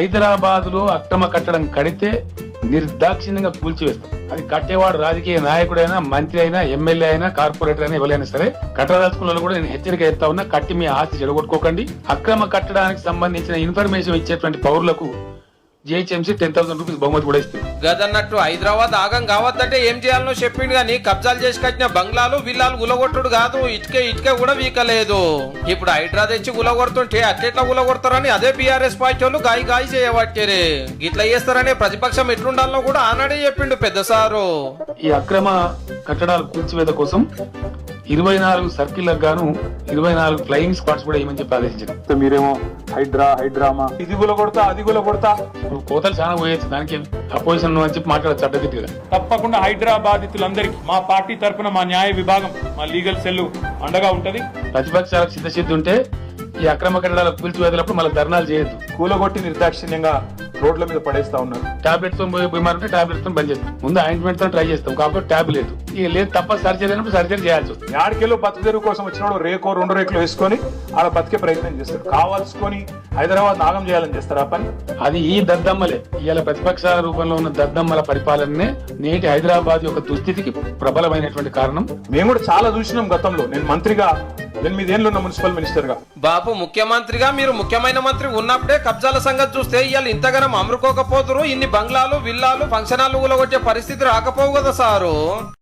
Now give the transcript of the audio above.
హైదరాబాద్లో అక్రమ కట్టడం కడితే నిర్దాక్షిణ్యంగా కూల్చివేస్తాం. అది కట్టేవాడు రాజకీయ నాయకుడైనా మంత్రి అయినా ఎమ్మెల్యే అయినా కార్పొరేటర్ అయినా ఎవరైనా సరే కట్టదలుచుకున్న కూడా నేను హెచ్చరిక ఇస్తా ఉన్నా కట్టి మీ ఆస్తి చెడగొట్టుకోకండి. అక్రమ కట్టడానికి సంబంధించిన ఇన్ఫర్మేషన్ ఇచ్చేటువంటి పౌరులకు జిహెచ్ఎంసీ టెన్ థౌసండ్ రూపీస్ బహుమతి కూడా ఇస్తుంది. గదన్నట్టు హైదరాబాద్ ఆగం కావద్దంటే ఏం చేయాలనో చెప్పిండు గాని కబ్జాలు చేసి కట్టిన బంగ్లాలు విల్లాలు ఉలగొట్టుడు కాదు. ఇటుకే ఇటుకే కూడా వీకలేదు. ఇప్పుడు హైడ్రా తెచ్చి ఉలగొడుతుంటే అట్లెట్లా ఉలగొడతారని అదే బీఆర్ఎస్ పార్టీ వాళ్ళు గాయి గాయి చేయబట్టారే ఇట్లా చేస్తారనే ప్రతిపక్షం ఎట్లుండాలో కూడా ఆనాడే చెప్పిండు పెద్ద సారు. ఈ అక్రమ కట్టడాల కూల్చివేత కోసం ఇరవై నాలుగు సర్కిల్లకు గాను ఇరవై నాలుగు ఫ్లయింగ్ స్క్వాడ్స్ కూడా ఏమని చెప్పి ఆదేశించారు? మీరేమో హైడ్రా హైడ్రామా? ఇది గుల కొడతా అది గుల కొడతా. ఇప్పుడు కోతలు చాలా పోయొచ్చు దానికి అపోజిషన్ అని చెప్పి మాట్లాడచ్చు అడ్డదిట్టుగా తప్పకుండా హైదరాబాద్ బాధితులందరికీ మా పార్టీ తరఫున మా న్యాయ విభాగం మా లీగల్ సెల్ అండగా ఉంటది. ప్రతిపక్షాలకు సిద్ధసిద్ధి ఉంటే ఈ అక్రమ కట్టడాల కూల్చివేతలప్పుడు మళ్ళీ ధర్నాలు చేయొద్దు. కూలగొట్టి నిర్దాక్షిణ్యంగా రోడ్ల మీద పడేస్తా ఉన్నారు. టాబ్లెట్తో పోయే బీమారు ఉంటే టాబ్లెట్తో బంద్ చేస్తాం. ముందు ఆయింట్మెంట్తో ట్రై చేస్తాం. కాబట్టి టాబ్లెట్ ఇక లేదు తప్ప సర్జరీ అయినప్పుడు సర్జరీ చేయాల్సి వస్తుంది. యాడికెళ్ళో బతుకు తెరువు కోసం వచ్చినోడు రేకో రెండు రేకులు వేసుకొని ఆడ బతికే ప్రయత్నం చేస్తారు. కావాల్సుకొని హైదరాబాద్ నాగం చేయాలని చేస్తారు ఆ పని? అది ఈ దద్దమ్మలే. ఇవాళ ప్రతిపక్షాల రూపంలో ఉన్న దద్దమ్మల పరిపాలననే నేటి హైదరాబాద్ యొక్క దుస్థితికి ప్రబలమైనటువంటి కారణం. మేము కూడా చాలా చూసినాం గతంలో. నేను మంత్రిగా ఎనిమిదేళ్ళు ఉన్న మున్సిపల్ మినిస్టర్గా బాపు ముఖ్యమంత్రిగా మీరు ముఖ్యమైన మంత్రి ఉన్నప్పుడే కబ్జాల సంగతి చూస్తే ఇవాళ ఇంతగానం అమ్ముకోకపోతురు ఇన్ని బంగ్లాలు విల్లాలు ఫంక్షన్ హాల్ ఊలగొట్టే పరిస్థితి రాకపోవు కదా సారు.